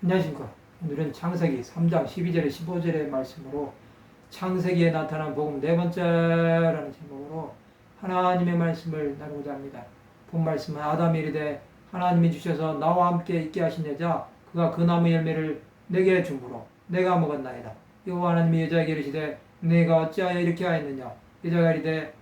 안녕하십니까. 오늘은 창세기 3장 12절에 15절의 말씀으로 창세기에 나타난 복음 네 번째라는 제목으로 하나님의 말씀을 나누고자 합니다. 본 말씀은 아담이 이르되 하나님이 주셔서 나와 함께 있게 하신 여자 그가 그 나무 열매를 내게 주므로 내가 먹었나이다. 여호와 하나님이 여자에게 이르시되 내가 어찌하여 이렇게 하였느냐 여자가 이르되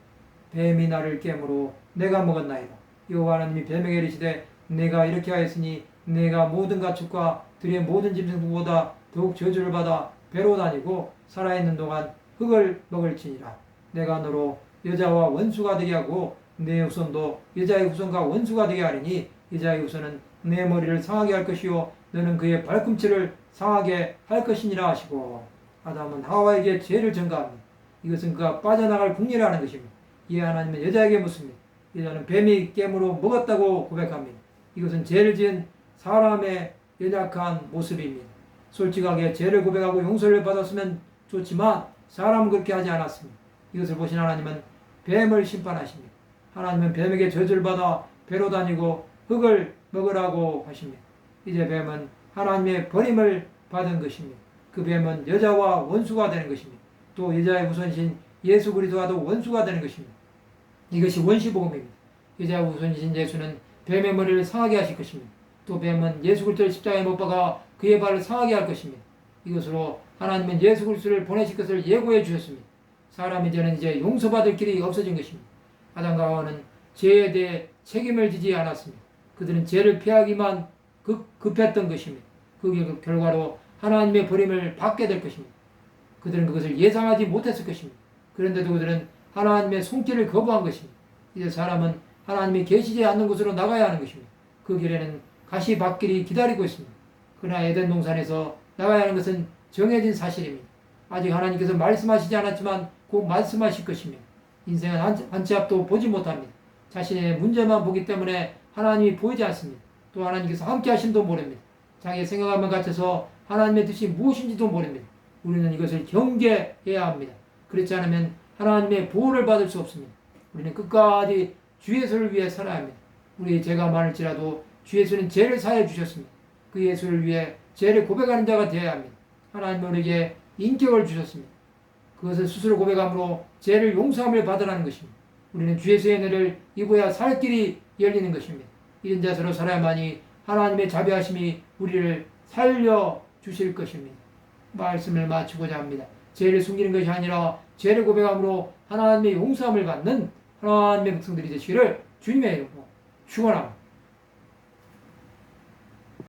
뱀이 나를 깨므로 내가 먹었나이다. 여호와 하나님이 뱀에게 이르시되 내가 이렇게 하였으니 내가 모든 가축과 들의 모든 짐승보다 더욱 저주를 받아 배로 다니고 살아있는 동안 흙을 먹을지니라. 내가 너로 여자와 원수가 되게 하고 내 후손도 여자의 후손과 원수가 되게 하리니 여자의 후손은 내 머리를 상하게 할 것이요 너는 그의 발꿈치를 상하게 할 것이니라 하시고 아담은 하와에게 죄를 전가합니다. 이것은 그가 빠져나갈 궁리라는 것입니다. 이에 하나님은 여자에게 묻습니다. 여자는 뱀이 깨물어 먹었다고 고백합니다. 이것은 죄를 지은 사람의 연약한 모습입니다. 솔직하게 죄를 고백하고 용서를 받았으면 좋지만 사람은 그렇게 하지 않았습니다. 이것을 보신 하나님은 뱀을 심판하십니다. 하나님은 뱀에게 저주를 받아 배로 다니고 흙을 먹으라고 하십니다. 이제 뱀은 하나님의 버림을 받은 것입니다. 그 뱀은 여자와 원수가 되는 것입니다. 또 여자의 후손이신 예수 그리스도와도 원수가 되는 것입니다. 이것이 원시복음입니다. 여자의 후손이신 예수는 뱀의 머리를 상하게 하실 것입니다. 또 뱀은 예수 그리스도를 십자가에 못 박아 그의 발을 상하게 할 것입니다. 이것으로 하나님은 예수 그리스도를 보내실 것을 예고해 주셨습니다. 사람이 되는 이제 용서받을 길이 없어진 것입니다. 아담과 하와는 죄에 대해 책임을 지지 않았습니다. 그들은 죄를 피하기만 급, 급했던 것입니다. 그 결과로 하나님의 버림을 받게 될 것입니다. 그들은 그것을 예상하지 못했을 것입니다. 그런데도 그들은 하나님의 손길을 거부한 것입니다. 이제 사람은 하나님이 계시지 않는 곳으로 나가야 하는 것입니다. 그 길에는 가시밭길이 기다리고 있습니다. 그러나 에덴 동산에서 나가야 하는 것은 정해진 사실입니다. 아직 하나님께서 말씀하시지 않았지만 곧 말씀하실 것입니다. 인생은 한, 한치 앞도 보지 못합니다. 자신의 문제만 보기 때문에 하나님이 보이지 않습니다. 또 하나님께서 함께 하심도 모릅니다. 자기의 생각만 같아서 하나님의 뜻이 무엇인지도 모릅니다. 우리는 이것을 경계해야 합니다. 그렇지 않으면 하나님의 보호를 받을 수 없습니다. 우리는 끝까지 주 예수를 위해 살아야 합니다. 우리의 죄가 많을지라도 주 예수는 죄를 사해 주셨습니다. 그 예수를 위해 죄를 고백하는 자가 되어야 합니다. 하나님 우리에게 인격을 주셨습니다. 그것을 스스로 고백함으로 죄를 용서함을 받으라는 것입니다. 우리는 주 예수의 은혜를 입어야 살 길이 열리는 것입니다. 이런 자세로 살아야만이 하나님의 자비하심이 우리를 살려 주실 것입니다. 말씀을 마치고자 합니다. 죄를 숨기는 것이 아니라 죄를 고백함으로 하나님의 용서함을 받는 하나님의 백성들이 되시기를 주님의 이름으로 축원합니다.